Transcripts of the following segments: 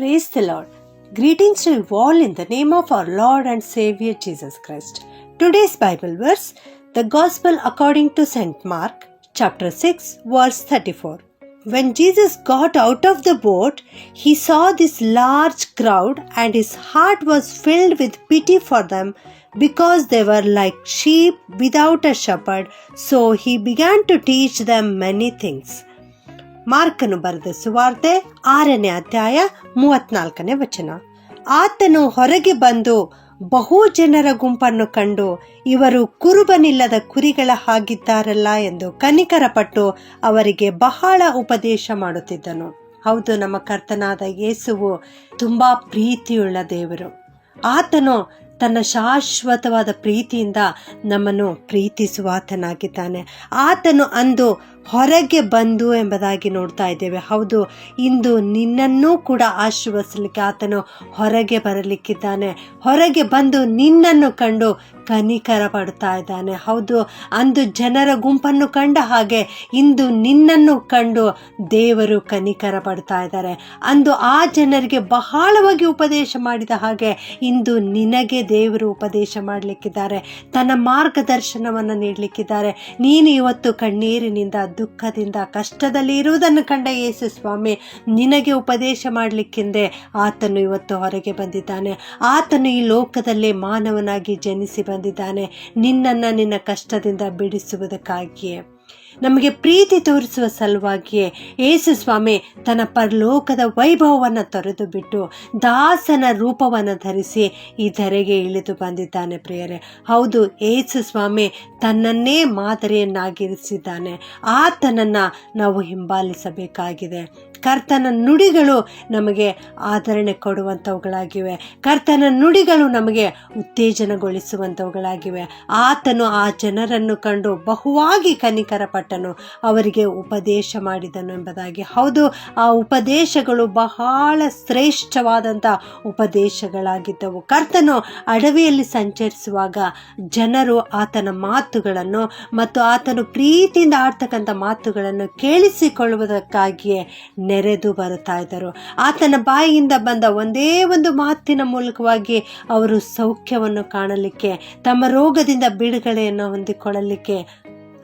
Praise the Lord. Greetings to you all in the name of our Lord and Savior Jesus Christ. Today's Bible verse, the Gospel according to St. Mark, chapter 6, verse 34. When Jesus got out of the boat, he saw this large crowd, and his heart was filled with pity for them because they were like sheep without a shepherd. So he began to teach them many things. ಮಾರ್ಕನು ಬರೆದ ಸುವಾರ್ತೆ ಆರನೇ ಅಧ್ಯಾಯ ಮೂವತ್ನಾಲ್ಕನೇ ವಚನ. ಆತನು ಹೊರಗೆ ಬಂದು ಬಹು ಜನರ ಗುಂಪನ್ನು ಕಂಡು, ಇವರು ಕುರುಬನಿಲ್ಲದ ಕುರಿಗಳ ಹಾಗಿದ್ದಾರಲ್ಲ ಎಂದು ಕನಿಕರಪಟ್ಟು ಅವರಿಗೆ ಬಹಳ ಉಪದೇಶ ಮಾಡುತ್ತಿದ್ದನು. ಹೌದು, ನಮ್ಮ ಕರ್ತನಾದ ಯೇಸುವು ತುಂಬಾ ಪ್ರೀತಿಯುಳ್ಳ ದೇವರು. ಆತನು ತನ್ನ ಶಾಶ್ವತವಾದ ಪ್ರೀತಿಯಿಂದ ನಮ್ಮನ್ನು ಪ್ರೀತಿಸುವಾತನಾಗಿದ್ದಾನೆ ಆತನು ಅಂದು ಹೊರಗೆ ಬಂದು ಎಂಬುದಾಗಿ ನೋಡ್ತಾ ಇದ್ದೇವೆ. ಹೌದು, ಇಂದು ನಿನ್ನನ್ನೂ ಕೂಡ ಆಶೀರ್ವದಿಸಲಿಕ್ಕೆ ಆತನು ಹೊರಗೆ ಬರಲಿಕ್ಕಿದ್ದಾನೆ. ಹೊರಗೆ ಬಂದು ನಿನ್ನನ್ನು ಕಂಡು ಕನಿಕರ ಪಡ್ತಾ ಇದ್ದಾನೆ. ಹೌದು, ಅಂದು ಜನರ ಗುಂಪನ್ನು ಕಂಡ ಹಾಗೆ ಇಂದು ನಿನ್ನನ್ನು ಕಂಡು ದೇವರು ಕನಿಕರ ಪಡ್ತಾ ಇದ್ದಾರೆ. ಅಂದು ಆ ಜನರಿಗೆ ಬಹಳವಾಗಿ ಉಪದೇಶ ಮಾಡಿದ ಹಾಗೆ ಇಂದು ನಿನಗೆ ದೇವರು ಉಪದೇಶ ಮಾಡಲಿಕ್ಕಿದ್ದಾರೆ. ತನ್ನ ಮಾರ್ಗದರ್ಶನವನ್ನು ನೀಡಲಿಕ್ಕಿದ್ದಾರೆ. ನೀನು ಇವತ್ತು ಕಣ್ಣೀರಿನಿಂದ ದುಃಖದಿಂದ, ಕಷ್ಟದಲ್ಲಿ ಇರುವುದನ್ನು ಕಂಡ ಯೇಸು ಸ್ವಾಮಿ, ನಿನಗೆ ಉಪದೇಶ ಮಾಡಲಿಕ್ಕೆಂದೇ ಆತನು ಇವತ್ತು ಹೊರಗೆ ಬಂದಿದ್ದಾನೆ. ಆತನು ಈ ಲೋಕದಲ್ಲಿ ಮಾನವನಾಗಿ ಜನಿಸಿ ಬಂದಿದ್ದಾನೆ. ನಿನ್ನನ್ನು ನಿನ್ನ ಕಷ್ಟದಿಂದ ಬಿಡಿಸುವುದಕ್ಕಾಗಿಯೇ. ನಮಗೆ ಪ್ರೀತಿ ತೋರಿಸುವ ಸಲುವಾಗಿಯೇ ಯೇಸು ಸ್ವಾಮಿ ತನ್ನ ಪರಲೋಕದ ವೈಭವವನ್ನು ತೊರೆದು ಬಿಟ್ಟು ದಾಸನ ರೂಪವನ್ನು ಧರಿಸಿ ಈ ಧರೆಗೆ ಇಳಿದು ಬಂದಿದ್ದಾನೆ ಪ್ರಿಯರೇ. ಹೌದು, ಯೇಸು ಸ್ವಾಮಿ ತನ್ನನ್ನೇ ಮಾದರಿಯನ್ನಾಗಿರಿಸಿದ್ದಾನೆ. ಆತನನ್ನು ನಾವು ಹಿಂಬಾಲಿಸಬೇಕಾಗಿದೆ. ಕರ್ತನ ನುಡಿಗಳು ನಮಗೆ ಆಧರಣೆ ಕೊಡುವಂಥವುಗಳಾಗಿವೆ. ಕರ್ತನ ನುಡಿಗಳು ನಮಗೆ ಉತ್ತೇಜನಗೊಳಿಸುವಂಥವುಗಳಾಗಿವೆ. ಆತನು ಆ ಜನರನ್ನು ಕಂಡು ಬಹುವಾಗಿ ಕನಿಕರ ಪಟ್ಟನು ಅವರಿಗೆ ಉಪದೇಶ ಮಾಡಿದನು ಎಂಬುದಾಗಿ. ಹೌದು, ಆ ಉಪದೇಶಗಳು ಬಹಳ ಶ್ರೇಷ್ಠವಾದಂಥ ಉಪದೇಶಗಳಾಗಿದ್ದವು. ಕರ್ತನು ಅಡವಿಯಲ್ಲಿ ಸಂಚರಿಸುವಾಗ ಜನರು ಆತನ ಮಾತುಗಳನ್ನು ಮತ್ತು ಆತನು ಪ್ರೀತಿಯಿಂದ ಆಡ್ತಕ್ಕಂಥ ಮಾತುಗಳನ್ನು ಕೇಳಿಸಿಕೊಳ್ಳುವುದಕ್ಕಾಗಿಯೇ ನೆರೆದು ಬರುತ್ತಾ ಇದ್ದರು. ಆತನ ಬಾಯಿಯಿಂದ ಬಂದ ಒಂದೇ ಒಂದು ಮಾತಿನ ಮೂಲಕವಾಗಿ ಅವರು ಸೌಖ್ಯವನ್ನು ಕಾಣಲಿಕ್ಕೆ, ತಮ್ಮ ರೋಗದಿಂದ ಬಿಡುಗಡೆಯನ್ನು ಹೊಂದಿಕೊಳ್ಳಲಿಕ್ಕೆ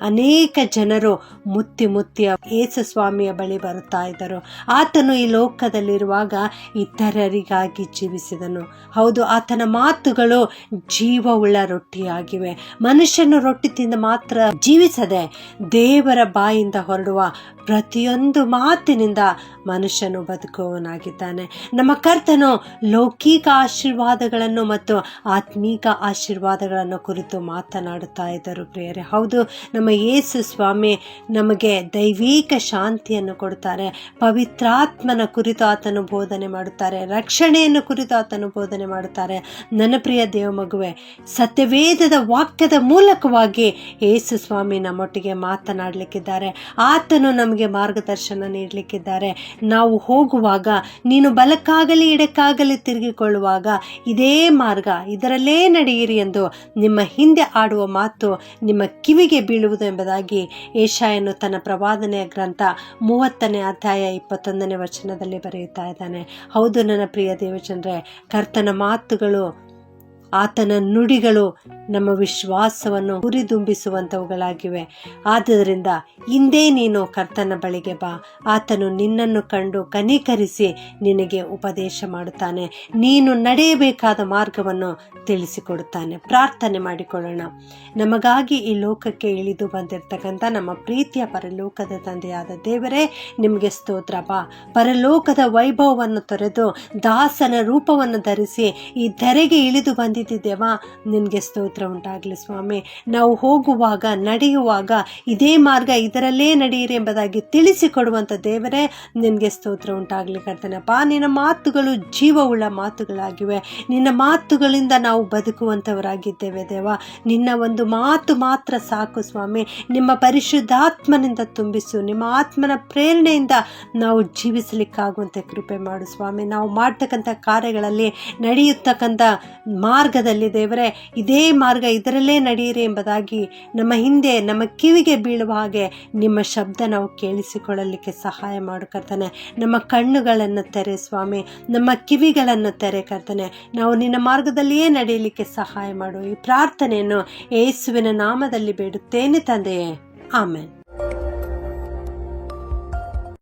ಅನೇಕ ಜನರು ಮುತ್ತಿ ಮುತ್ತಿ ಯೇಸು ಸ್ವಾಮಿಯ ಬಳಿ ಬರುತ್ತಾ ಇದ್ದರು. ಆತನು ಈ ಲೋಕದಲ್ಲಿರುವಾಗ ಇತರರಿಗಾಗಿ ಜೀವಿಸಿದನು. ಹೌದು, ಆತನ ಮಾತುಗಳು ಜೀವವುಳ್ಳ ರೊಟ್ಟಿಯಾಗಿವೆ. ಮನುಷ್ಯನು ರೊಟ್ಟಿ ತಿಂದ ಮಾತ್ರ ಜೀವಿಸದೆ ದೇವರ ಬಾಯಿಂದ ಹೊರಡುವ ಪ್ರತಿಯೊಂದು ಮಾತಿನಿಂದ ಮನುಷ್ಯನು ಬದುಕುವವನಾಗಿದ್ದಾನೆ. ನಮ್ಮ ಕರ್ತನು ಲೌಕಿಕ ಆಶೀರ್ವಾದಗಳನ್ನು ಮತ್ತು ಆತ್ಮೀಕ ಆಶೀರ್ವಾದಗಳನ್ನು ಕುರಿತು ಮಾತನಾಡುತ್ತಾ ಇದ್ದರು ಪ್ರಿಯರೇ. ಹೌದು, ನಮ್ಮ ಯೇಸು ಸ್ವಾಮಿ ನಮಗೆ ದೈವಿಕ ಶಾಂತಿಯನ್ನು ಕೊಡುತ್ತಾರೆ. ಪವಿತ್ರಾತ್ಮನ ಕುರಿತು ಆತನು ಬೋಧನೆ ಮಾಡುತ್ತಾರೆ. ರಕ್ಷಣೆಯನ್ನು ಕುರಿತು ಆತನು ಬೋಧನೆ ಮಾಡುತ್ತಾರೆ. ನನ್ನ ಪ್ರಿಯ ದೇವ ಮಗುವೆ, ಸತ್ಯವೇದದ ವಾಕ್ಯದ ಮೂಲಕವಾಗಿ ಯೇಸು ಸ್ವಾಮಿ ನಮ್ಮೊಟ್ಟಿಗೆ ಮಾತನಾಡಲಿಕ್ಕಿದ್ದಾರೆ. ಆತನು ನಮಗೆ ಮಾರ್ಗದರ್ಶನ ನೀಡಲಿಕ್ಕಿದ್ದಾರೆ. ನಾವು ಹೋಗುವಾಗ, ನೀನು ಬಲಕ್ಕಾಗಲಿ ಎಡಕ್ಕಾಗಲಿ ತಿರುಗಿಕೊಳ್ಳುವಾಗ ಇದೇ ಮಾರ್ಗ, ಇದರಲ್ಲೇ ನಡೆಯಿರಿ ಎಂದು ನಿಮ್ಮ ಹಿಂದೆ ಆಡುವ ಮಾತು ನಿಮ್ಮ ಕಿವಿಗೆ ಬೀಳುವುದು ಎಂಬುದಾಗಿ ಏಷಾಯನು ತನ್ನ ಪ್ರವಾದನೆಯ ಗ್ರಂಥ ಮೂವತ್ತನೇ ಅಧ್ಯಾಯ ಇಪ್ಪತ್ತೊಂದನೇ ವಚನದಲ್ಲಿ ಬರೆಯುತ್ತಾ ಇದ್ದಾನೆ. ಹೌದು ನನ್ನ ಪ್ರಿಯ ದೇವಚಂದ್ರೆ, ಕರ್ತನ ಮಾತುಗಳು ಆತನ ನುಡಿಗಳು ನಮ್ಮ ವಿಶ್ವಾಸವನ್ನು ಹುರಿದುಂಬಿಸುವಂಥವುಗಳಾಗಿವೆ. ಆದ್ದರಿಂದ ಹಿಂದೆ ನೀನು ಕರ್ತನ ಬಳಿಗೆ ಬಾ. ಆತನು ನಿನ್ನನ್ನು ಕಂಡು ಕನಿಕರಿಸಿ ನಿನಗೆ ಉಪದೇಶ ಮಾಡುತ್ತಾನೆ. ನೀನು ನಡೆಯಬೇಕಾದ ಮಾರ್ಗವನ್ನು ತಿಳಿಸಿಕೊಡುತ್ತಾನೆ. ಪ್ರಾರ್ಥನೆ ಮಾಡಿಕೊಳ್ಳೋಣ. ನಮಗಾಗಿ ಈ ಲೋಕಕ್ಕೆ ಇಳಿದು ಬಂದಿರತಕ್ಕಂಥ ನಮ್ಮ ಪ್ರೀತಿಯ ಪರಲೋಕದ ತಂದೆಯಾದ ದೇವರೇ, ನಿಮಗೆ ಸ್ತೋತ್ರ ಬಾ. ಪರಲೋಕದ ವೈಭವವನ್ನು ತೊರೆದು ದಾಸನ ರೂಪವನ್ನು ಧರಿಸಿ ಈ ಧರೆಗೆ ಇಳಿದು ಬಂದಿದ್ದೇವಾ ನಿನಗೆ ಸ್ತೋತ್ರ ಉಂಟಾಗಲಿ ಸ್ವಾಮಿ. ನಾವು ಹೋಗುವಾಗ, ನಡೆಯುವಾಗ ಇದೇ ಮಾರ್ಗ ಇದರಲ್ಲೇ ನಡೆಯಿರಿ ಎಂಬುದಾಗಿ ತಿಳಿಸಿಕೊಡುವಂಥ ದೇವರೇ, ನಿನಗೆ ಸ್ತೋತ್ರ ಉಂಟಾಗಲಿ ಕರ್ತನಪ್ಪ. ನಿನ್ನ ಮಾತುಗಳು ಜೀವವುಳ್ಳ ಮಾತುಗಳಾಗಿವೆ. ನಿನ್ನ ಮಾತುಗಳಿಂದ ನಾವು ಬದುಕುವಂಥವರಾಗಿದ್ದೇವೆ ದೇವ. ನಿನ್ನ ಒಂದು ಮಾತು ಮಾತ್ರ ಸಾಕು ಸ್ವಾಮಿ. ನಿಮ್ಮ ಪರಿಶುದ್ಧಾತ್ಮನಿಂದ ತುಂಬಿಸು. ನಿಮ್ಮ ಆತ್ಮನ ಪ್ರೇರಣೆಯಿಂದ ನಾವು ಜೀವಿಸಲಿಕ್ಕಾಗುವಂತೆ ಕೃಪೆ ಮಾಡು ಸ್ವಾಮಿ. ನಾವು ಮಾಡ್ತಕ್ಕಂಥ ಕಾರ್ಯಗಳಲ್ಲಿ ನಡೆಯುತ್ತಕ್ಕಂಥ ಮಾರ್ಗ ಮಾರ್ಗದಲ್ಲಿ ದೇವರೇ, ಇದೇ ಮಾರ್ಗ ಇದರಲ್ಲೇ ನಡೆಯಿರಿ ಎಂಬುದಾಗಿ ನಮ್ಮ ಹಿಂದೆ ನಮ್ಮ ಕಿವಿಗೆ ಬೀಳುವ ಹಾಗೆ ನಿಮ್ಮ ಶಬ್ದ ನಾವು ಕೇಳಿಸಿಕೊಳ್ಳಲಿಕ್ಕೆ ಸಹಾಯ ಮಾಡು ಕರ್ತನೆ. ನಮ್ಮ ಕಣ್ಣುಗಳನ್ನು ತೆರೆ ಸ್ವಾಮಿ, ನಮ್ಮ ಕಿವಿಗಳನ್ನು ತೆರೆ ಕರ್ತಾನೆ. ನಾವು ನಿನ್ನ ಮಾರ್ಗದಲ್ಲಿಯೇ ನಡೆಯಲಿಕ್ಕೆ ಸಹಾಯ ಮಾಡು. ಈ ಪ್ರಾರ್ಥನೆಯನ್ನು ಯೇಸುವಿನ ನಾಮದಲ್ಲಿ ಬೇಡುತ್ತೇನೆ ತಂದೆಯೇ. ಆಮೇನ್.